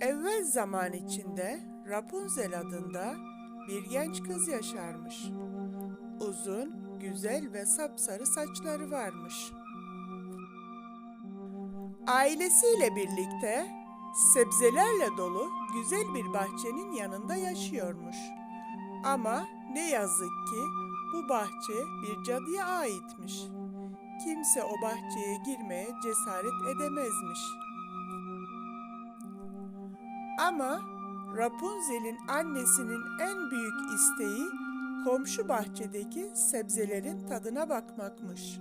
Evvel zaman içinde Rapunzel adında bir genç kız yaşarmış. Uzun, güzel ve sapsarı saçları varmış. Ailesiyle birlikte sebzelerle dolu güzel bir bahçenin yanında yaşıyormuş. Ama ne yazık ki bu bahçe bir cadıya aitmiş. Kimse o bahçeye girmeye cesaret edemezmiş. Ama Rapunzel'in annesinin en büyük isteği komşu bahçedeki sebzelerin tadına bakmakmış.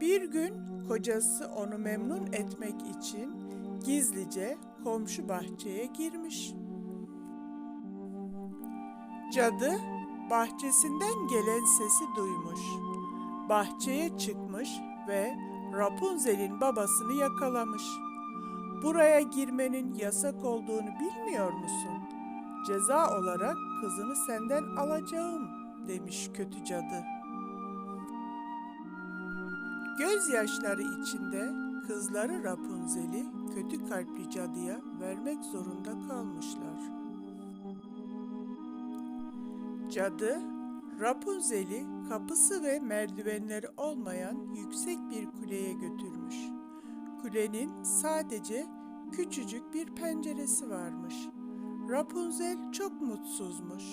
Bir gün kocası onu memnun etmek için gizlice komşu bahçeye girmiş. Cadı bahçesinden gelen sesi duymuş. Bahçeye çıkmış ve Rapunzel'in babasını yakalamış. Buraya girmenin yasak olduğunu bilmiyor musun? Ceza olarak kızını senden alacağım demiş kötü cadı. Gözyaşları içinde kızları Rapunzel'i kötü kalpli cadıya vermek zorunda kalmışlar. Cadı, Rapunzel'i kapısı ve merdivenleri olmayan yüksek bir kuleye götürmüş. Kulenin sadece küçücük bir penceresi varmış. Rapunzel çok mutsuzmuş.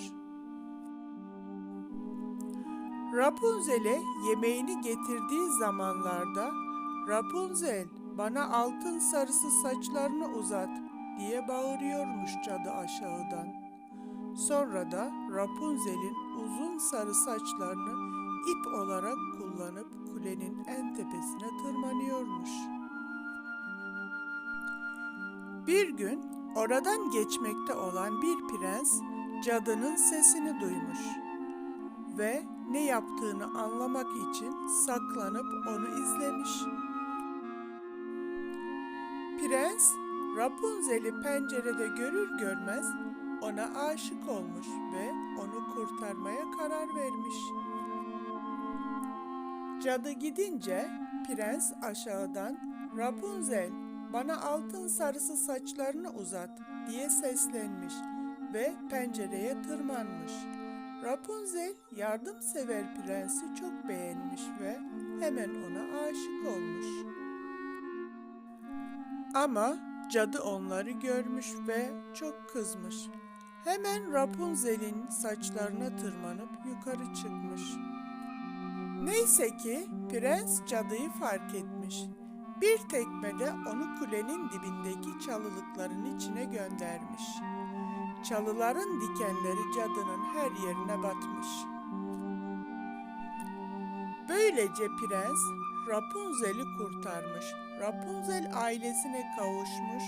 Rapunzel'e yemeğini getirdiği zamanlarda Rapunzel bana altın sarısı saçlarını uzat diye bağırıyormuş cadı aşağıdan. Sonra da Rapunzel'in uzun sarı saçlarını ip olarak kullanıp kulenin en tepesine tırmanıyormuş. Bir gün oradan geçmekte olan bir prens cadının sesini duymuş ve ne yaptığını anlamak için saklanıp onu izlemiş. Prens Rapunzel'i pencerede görür görmez ona aşık olmuş ve onu kurtarmaya karar vermiş. Cadı gidince prens aşağıdan Rapunzel bana altın sarısı saçlarını uzat diye seslenmiş ve pencereye tırmanmış. Rapunzel yardımsever prensi çok beğenmiş ve hemen ona aşık olmuş. Ama cadı onları görmüş ve çok kızmış. Hemen Rapunzel'in saçlarına tırmanıp yukarı çıkmış. Neyse ki prens cadıyı fark etmiş. Bir tekmede onu kulenin dibindeki çalılıkların içine göndermiş. Çalıların dikenleri cadının her yerine batmış. Böylece prens Rapunzel'i kurtarmış. Rapunzel ailesine kavuşmuş